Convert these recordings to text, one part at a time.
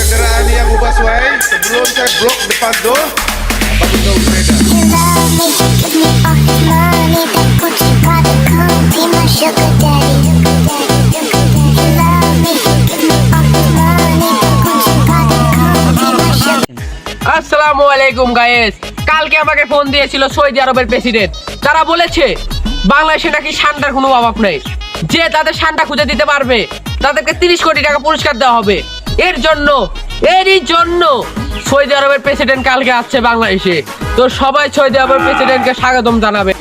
kenderaan yang ubah suai sebelum saya blok depan tu baru tahu sepeda. আসসালামু আলাইকুম guys কালকে আমাকে phone দিয়েছিল সৌদি আরবের প্রেসিডেন্ট তারা বলেছে বাংলাদেশে নাকি ঠান্ডার কোনো অভাব নেই যে তাদের ঠান্ডা খুঁজে দিতে পারবে তাদেরকে তিরিশ কোটি টাকা পুরস্কার দেওয়া হবে এর জন্য, এরই জন্য সৌদি আরবের প্রেসিডেন্ট কালকে আসছে বাংলাদেশে। তো সবাই সৌদি আরবের প্রেসিডেন্টকে স্বাগতম জানাবে।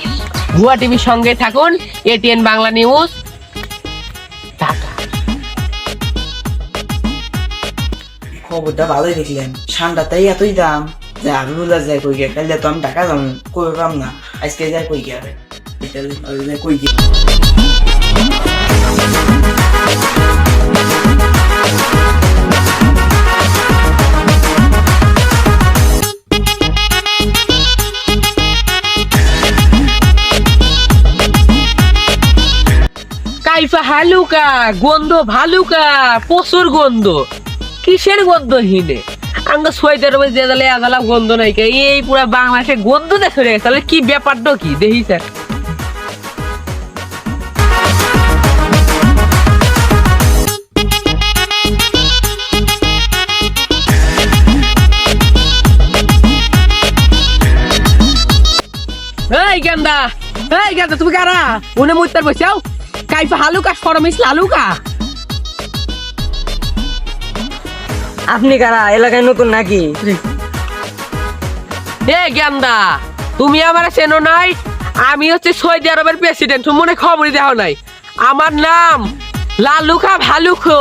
ভুয়া টিভির সঙ্গে থাকুন, এটিএন বাংলা নিউজ খবরটা ভালোই দেখলেন। ঠান্ডাটাই এতই দাম যে আমি বলে যাই কই গিয়ে কালে তো আমি টাকা দাম কই পাম না? আজকে যাই কই গিয়ে কই গিয়ে? কাইফা হালুকা, গন্ধ ভালুকা, প্রচুর গন্ধ। কিসের গন্ধ হিনে? আমরা সোয়েটার মধ্যে যে দালে আদালা গন্ধ নাই কে? এই পুরা বাংলাদেশে গন্ধ দেখে রে তাহলে কি ব্যাপারটা কি? দেখি স্যার। এই গেন্দা এই গেন্দা, তুমি কারা? উনি মুইতার বসাও কাইফা হালুকা ফরমিস লালুকা আপনি কারা? এলাকায় নতুন নাকি? এ গেন্দা তুমি আমার চেনো নাই আমি হচ্ছে সৌদি আরবের প্রেসিডেন্ট মনে খবরই দেওয়া নাই। আমার নাম লালুকা ভালুকো।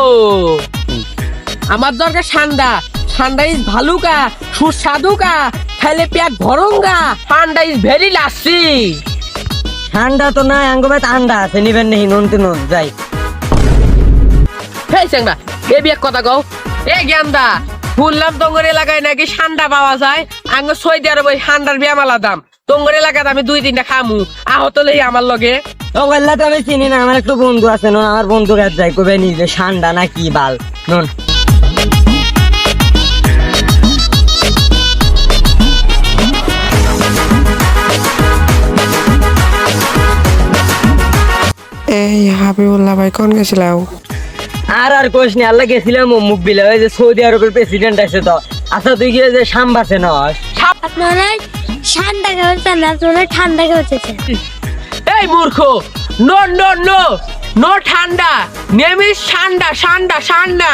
আমার দরকার ঠান্ডা ঠান্ডা ইজ ভালুকা সুস্বাদুকা খাইলে পেট ভরঙ্গা ঠান্ডা ইজ ভেরি লাসি ঠান্ডা তো নাই আঙ্গমে ঠান্ডা আছে নিবেন নেই নুন নুন যাই। হেই চেংবা এ বিয়ে কথা কও। এ গেন্দা শুনলাম তোঙ্গর এলাকায় নাকি ঠান্ডা পাওয়া যায় আঙ্গ সৌদি আরবে ঠান্ডার ব্যায়াম আলাদাম তোঙ্গর এলাকাতে আমি দুই তিনটা খামু আহত লই আমার লগে। ও গল্লা তো আমি চিনি না আমার একটু বন্ধু আছে নুন আমার বন্ধু কাছে যাই কবে নিজে ঠান্ডা না কি বাল নুন। এই হাবিবুল্লাহ ভাই কোন গেছিলাও আর আর কোশ নি আল্লাহ গেছিলাম মুখ বিলে ওই যে সৌদি আরবের প্রেসিডেন্ট আছে তো। আচ্ছা তুই গিয়ে যে সাম্বাসে নস। আপনারা ঠান্ডা খেয়েছেন না আপনারা ঠান্ডা খেয়েছেন এই মূর্খ নো নো নো নো ঠান্ডা নেম ইজ ঠান্ডা ঠান্ডা ঠান্ডা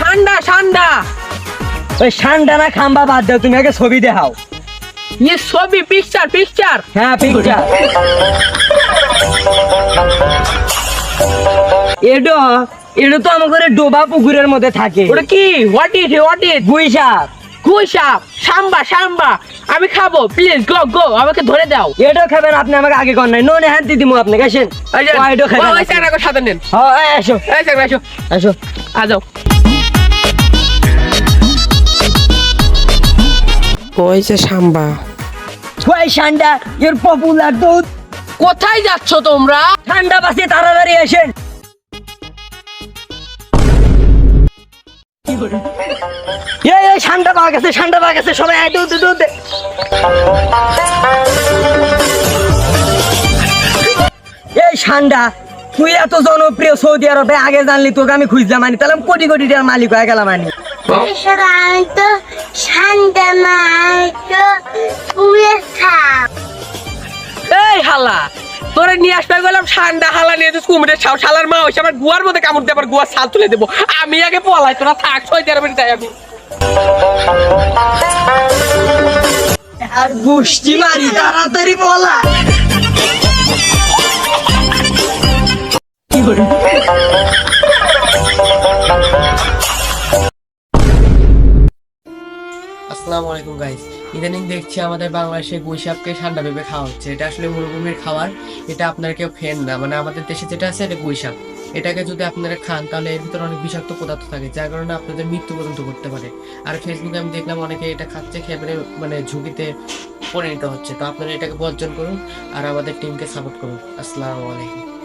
ঠান্ডা ঠান্ডা। ওই ঠান্ডা না খাম্বা বাদ দাও তুমি আগে ছবি দেখাও। ये ছবি পিকচার পিকচার হ্যাঁ পিকচার এডো এডো তো আমাদের ডোবা পুকুরের মধ্যে থাকে। ওটা কি? হোয়াট ইট হোয়াট ইট গুই সাপ। গুইসাপ সাম্বা সাম্বা। আমি খাব প্লিজ গো গো আমাকে ধরে দাও। এডো খাবেন আপনি আমাকে আগে কর নাই। নোনে আপনাকে আসেন। এই এডো খাবেন ওই নেন। হ্যাঁ এই আসো। এই চাকরা আসো। আসো। আ যাও। ওই যে সাম্বা। ওই ঠান্ডা এর পপুলার দুধ। কোথায় যাচ্ছ তোমরা? ঠান্ডা পাশে তাড়াতাড়ি আসেন। এই এই পাওয়া গেছে ঠান্ডা পাওয়া গেছে সবাই আয় দুধ দুধ এই ঠান্ডা তুই এত জনপ্রিয় সৌদি আরবে আগে জানলি তোকে আমি খুঁজলাম আনি তাহলে কোটি কোটি টাকার মালিক হয়ে গেলাম আনি তো না তো নিয়ে আসতে গেলাম ঠান্ডা হালা নিয়ে তুই কুমিরের ছাও শালার মা আমার গুয়ার মধ্যে কামড় দিয়ে গুয়ার ছাল তুলে দেবো। আমি আগে পলাই, তোরা থাক সইতে মিনিট যাই আমি আর গুষ্টি মারি, তাড়াতাড়ি বলা আলাইকুম গাইস ইদানিং দেখছি আমাদের বাংলাদেশে গুইসাপকে ঠান্ডা ভেবে খাওয়া হচ্ছে। এটা আসলে মরুভূমির খাবার, এটা আপনার কেউ ফেন না। মানে আমাদের দেশে যেটা আছে, এটা গুইসাপ এটাকে যদি আপনারা খান, তাহলে এর ভিতরে অনেক বিষাক্ত পদার্থ থাকে, যার কারণে আপনাদের মৃত্যু পর্যন্ত করতে পারে। আর ফেসবুকে আমি দেখলাম, অনেকে এটা খাচ্ছে খেয়ে মানে ঝুঁকিতে পরিণত হচ্ছে। তো আপনারা এটাকে বর্জন করুন, আর আমাদের টিমকে সাপোর্ট করুন। আসসালামু আলাইকুম।